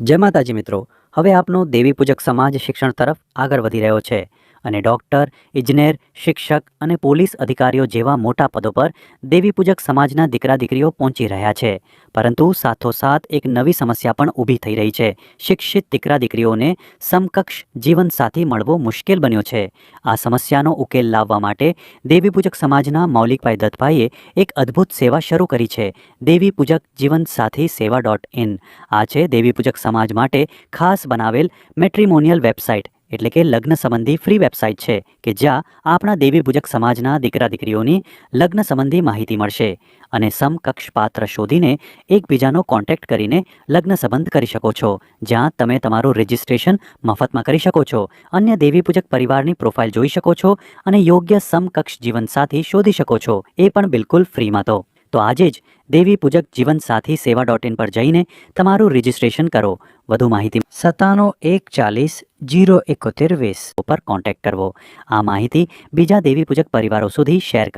જય માતાજી મિત્રો. હવે આપનો દેવી પૂજક સમાજ શિક્ષણ તરફ આગળ વધી રહ્યો છે. અને ડૉક્ટર, ઇજનેર, શિક્ષક અને પોલીસ અધિકારીઓ જેવા મોટા પદો પર દેવી પૂજક સમાજના દીકરા દીકરીઓ પહોંચી રહ્યા છે. પરંતુ સાથોસાથ એક નવી સમસ્યા પણ ઊભી થઈ રહી છે. શિક્ષિત દીકરા દીકરીઓને સમકક્ષ જીવનસાથી મળવો મુશ્કેલ બન્યો છે. આ સમસ્યાનો ઉકેલ લાવવા માટે દેવી પૂજક સમાજના મૌલિકભાઈ દત્તભાઈએ એક અદ્ભુત સેવા શરૂ કરી છે. દેવી પૂજક જીવનસાથી સેવા ડોટ ઇન. આ છે દેવી પૂજક સમાજ માટે ખાસ બનાવેલ મેટ્રિમોનિયલ વેબસાઇટ. એટલે કે લગ્ન સંબંધી ફ્રી વેબસાઇટ છે, કે જ્યાં આપણા દેવી પૂજક સમાજના દીકરા દીકરીઓની લગ્ન સંબંધી માહિતી મળશે અને સમકક્ષ પાત્ર શોધીને એકબીજાનો કોન્ટેક્ટ કરીને લગ્ન સંબંધ કરી શકો છો, જ્યાં તમે તમારું રજિસ્ટ્રેશન મફતમાં કરી શકો છો, અન્ય દેવી પૂજક પરિવારની પ્રોફાઇલ જોઈ શકો છો અને યોગ્ય સમકક્ષ જીવનસાથી શોધી શકો છો, એ પણ બિલકુલ ફ્રીમાં તો. તો આજે જ દેવી પૂજક જીવનસાથી સેવા ડોટ ઇન પર જઈને તમારું રજિસ્ટ્રેશન કરો વધુ માહિતી સત્તાણું એક ચાલીસ જીરો એકોતેર વીસ ઉપર કોન્ટેક્ટ કરવો. આ માહિતી બીજા દેવી પૂજક પરિવારો સુધી શેર